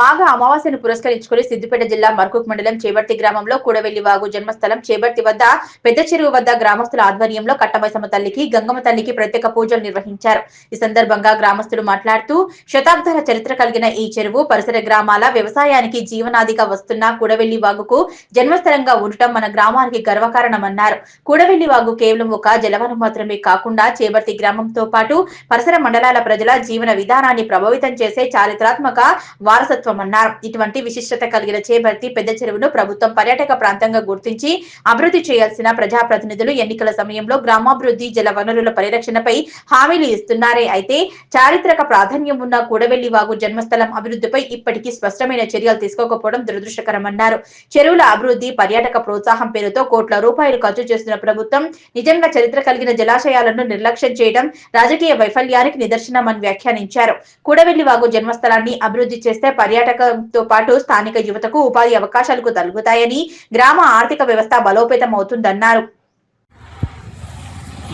మాఘ అమావాస్యను పురస్కరించుకుని సిద్దిపేట జిల్లా మర్కూక్ మండలం చేబర్తి గ్రామంలో కూడవెల్లి వాగు జన్మస్థలం చేబర్తి వద్ద పెద్ద చెరువు వద్ద గ్రామస్తుల ఆధ్వర్యంలో కట్టమైసమ్మ తల్లికి గంగమ్మ తల్లికి ప్రత్యేక పూజలు నిర్వహించారు. ఈ సందర్భంగా గ్రామస్తులు మాట్లాడుతూ శతాబ్దాల చరిత్ర కలిగిన ఈ చెరువు పరిసర గ్రామాల వ్యవసాయానికి జీవనాదిగా వస్తున్న కూడవెల్లి వాగుకు జన్మస్థలంగా ఉండటం మన గ్రామానికి గర్వకారణమన్నారు. కూడవెల్లి వాగు కేవలం ఒక జలవనం మాత్రమే కాకుండా చేబర్తి గ్రామంతో పాటు పరిసర మండలాల ప్రజల జీవన విధానాన్ని ప్రభావితం చేసే చారిత్రాత్మక వారసత్వ అన్నారు. ఇటువంటి విశిష్టత కలిగిన చేపర్తి పెద్ద చెరువును ప్రభుత్వం పర్యాటక ప్రాంతంగా గుర్తించి అభివృద్ధి చేయాల్సిన ప్రజాప్రతినిధులు ఎన్నికల సమయంలో గ్రామాభివృద్ధి జల వనరుల పరిరక్షణపై హామీలు ఇస్తున్నారే. అయితే చారిత్రక ప్రాధాన్యం ఉన్న కూడవెల్లి వాగు జన్మస్థలం అభివృద్ధిపై ఇప్పటికీ స్పష్టమైన చర్యలు తీసుకోకపోవడం దురదృష్టకరమన్నారు. చెరువుల అభివృద్ధి పర్యాటక ప్రోత్సాహం పేరుతో కోట్ల రూపాయలు ఖర్చు చేస్తున్న ప్రభుత్వం నిజంగా చరిత్ర కలిగిన జలాశయాలను నిర్లక్ష్యం చేయడం రాజకీయ వైఫల్యానికి నిదర్శనమని వ్యాఖ్యానించారు. కూడవెల్లి వాగు జన్మస్థలాన్ని అభివృద్ధి చేస్తే పర్యాటకంతో పాటు స్థానిక యువతకు ఉపాధి అవకాశాలకు తలుగుతాయని గ్రామ ఆర్థిక వ్యవస్థ బలోపేతం అవుతుందన్నారు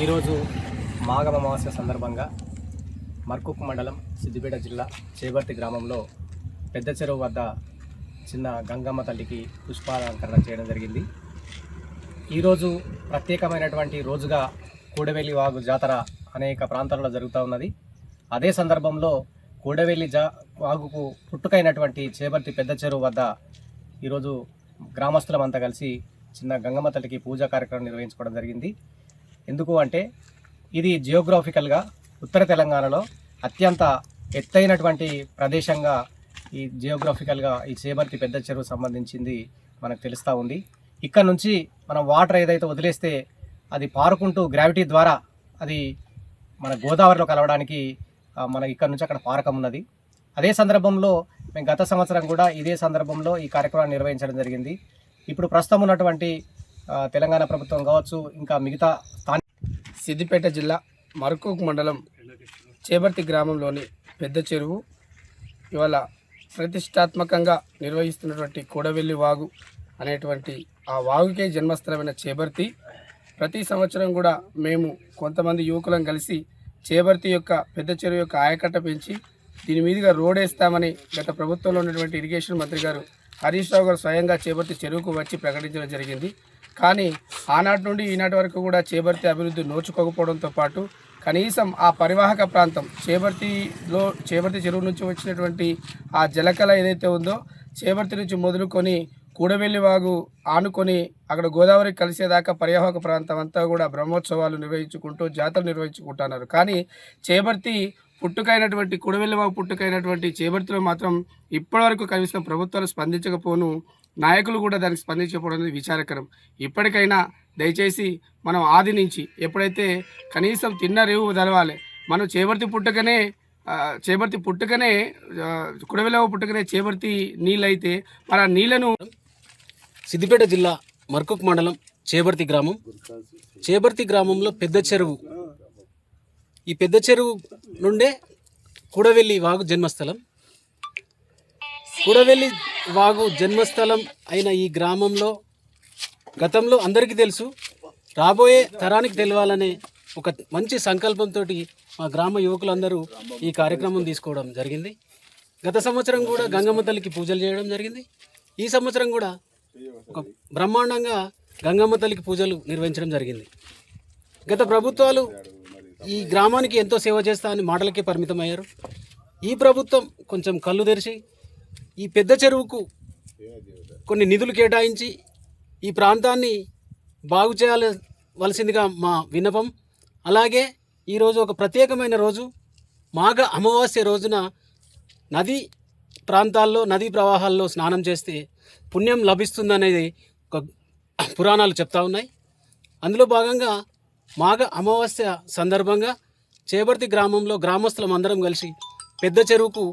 ఈరోజు మాఘ అమావాస్య సందర్భంగా మర్కుక్ మండలం సిద్దిపేట జిల్లా చేబర్తి గ్రామంలో పెద్ద చెరువు వద్ద చిన్న గంగమ్మ తల్లికి పుష్పాలంకరణ చేయడం జరిగింది. ఈరోజు ప్రత్యేకమైనటువంటి రోజుగా కూడవెల్లి వాగు జాతర అనేక ప్రాంతాల్లో జరుగుతూ ఉన్నది. అదే సందర్భంలో కూడవెల్లి జా వాగుకు పుట్టుకైనటువంటి చేపర్తి పెద్ద చెరువు వద్ద ఈరోజు గ్రామస్తులమంతా కలిసి చిన్న గంగమ్మ తల్లికి పూజా కార్యక్రమం నిర్వహించుకోవడం జరిగింది. ఎందుకు అంటే ఇది జియోగ్రాఫికల్గా ఉత్తర తెలంగాణలో అత్యంత ఎత్తైనటువంటి ప్రదేశంగా ఈ జియోగ్రాఫికల్గా ఈ చేపర్తి పెద్ద చెరువు సంబంధించింది మనకు తెలుస్తూ ఉంది. ఇక్కడ నుంచి మనం వాటర్ ఏదైతే వదిలేస్తే అది పారుకుంటూ గ్రావిటీ ద్వారా అది మన గోదావరిలో కలవడానికి మన ఇక్కడ నుంచి అక్కడ పారకం ఉన్నది. అదే సందర్భంలో మేము గత సంవత్సరం కూడా ఇదే సందర్భంలో ఈ కార్యక్రమాన్ని నిర్వహించడం జరిగింది. ఇప్పుడు ప్రస్తుతం ఉన్నటువంటి తెలంగాణ ప్రభుత్వం కావచ్చు ఇంకా మిగతా స్థానిక సిద్దిపేట జిల్లా మరకూక్ మండలం చేబర్తి గ్రామంలోని పెద్ద చెరువు. ఇవాళ ప్రతిష్టాత్మకంగా నిర్వహిస్తున్నటువంటి కూడవెల్లి వాగు అనేటువంటి ఆ వాగుకే జన్మస్థలమైన చేబర్తి. ప్రతి సంవత్సరం కూడా మేము కొంతమంది యువకులం కలిసి చేబర్తి యొక్క పెద్ద చెరువు యొక్క ఆయకట్ట పెంచి దీని మీదుగా రోడ్ వేస్తామని గత ప్రభుత్వంలో ఉన్నటువంటి ఇరిగేషన్ మంత్రి గారు హరీష్ రావు గారు స్వయంగా చేబర్తి చెరువుకు వచ్చి ప్రకటించడం జరిగింది. కానీ ఆనాటి నుండి ఈనాటి వరకు కూడా చేబర్తి అభివృద్ధి నోచుకోకపోవడంతో పాటు కనీసం ఆ పరివాహక ప్రాంతం చేబర్తిలో చేబర్తి చెరువు నుంచి వచ్చినటువంటి ఆ జలకళ ఏదైతే ఉందో చేబర్తి నుంచి మొదలుకొని కూడవెల్లివాగు ఆనుకొని అక్కడ గోదావరి కలిసేదాకా పర్యావక ప్రాంతం అంతా కూడా బ్రహ్మోత్సవాలు నిర్వహించుకుంటూ జాతరలు నిర్వహించుకుంటున్నారు. కానీ చేబర్తి పుట్టుకైనటువంటి కూడవెల్లివాగు పుట్టుకైనటువంటి చేబర్తిలో మాత్రం ఇప్పటివరకు కనీసం ప్రభుత్వాలు స్పందించకపోను నాయకులు కూడా దానికి స్పందించకపోవడం అనేది విచారకరం. ఇప్పటికైనా దయచేసి మనం ఆది నుంచి ఎప్పుడైతే కనీసం తిన్న రేవు తెలవాలి మనం చేబర్తి పుట్టుకనే చేపర్తి చేబర్తి పుట్టుకనే కుడవెలవ పుట్టుకనే చేబర్తి నీళ్ళైతే మరి ఆ నీళ్ళను సిద్దిపేట జిల్లా మర్కుక్ మండలం చేబర్తి గ్రామం. చేబర్తి గ్రామంలో పెద్ద చెరువు. ఈ పెద్ద చెరువు నుండే కూడవెల్లి వాగు జన్మస్థలం. కూడవెల్లి వాగు జన్మస్థలం అయిన ఈ గ్రామంలో గతంలో అందరికీ తెలుసు. రాబోయే తరానికి తెలవాలనే ఒక మంచి సంకల్పంతో మా గ్రామ యువకులందరూ ఈ కార్యక్రమం తీసుకోవడం జరిగింది. గత సంవత్సరం కూడా గంగమ్మ తల్లికి పూజలు చేయడం జరిగింది. ఈ సంవత్సరం కూడా ఒక బ్రహ్మాండంగా గంగమ్మ తల్లికి పూజలు నిర్వహించడం జరిగింది. గత ప్రభుత్వాలు ఈ గ్రామానికి ఎంతో సేవ చేస్తా అని మాటలకే పరిమితమయ్యారు. ఈ ప్రభుత్వం కొంచెం కళ్ళు తెరిచి ఈ పెద్ద చెరువుకు కొన్ని నిధులు కేటాయించి ఈ ప్రాంతాన్ని బాగు చేయవలసిందిగా మా విన్నపం. అలాగే ఈరోజు ఒక ప్రత్యేకమైన రోజు మాఘ అమావాస్య రోజున నది ప్రాంతాల్లో నదీ ప్రవాహాల్లో స్నానం చేస్తే పుణ్యం లభిస్తుందనేది ఒక పురాణాలు చెప్తా ఉన్నాయి. అందులో భాగంగా మాఘ అమావాస్య సందర్భంగా చేబర్తి గ్రామంలో గ్రామస్తులం అందరం కలిసి పెద్ద చెరువుకు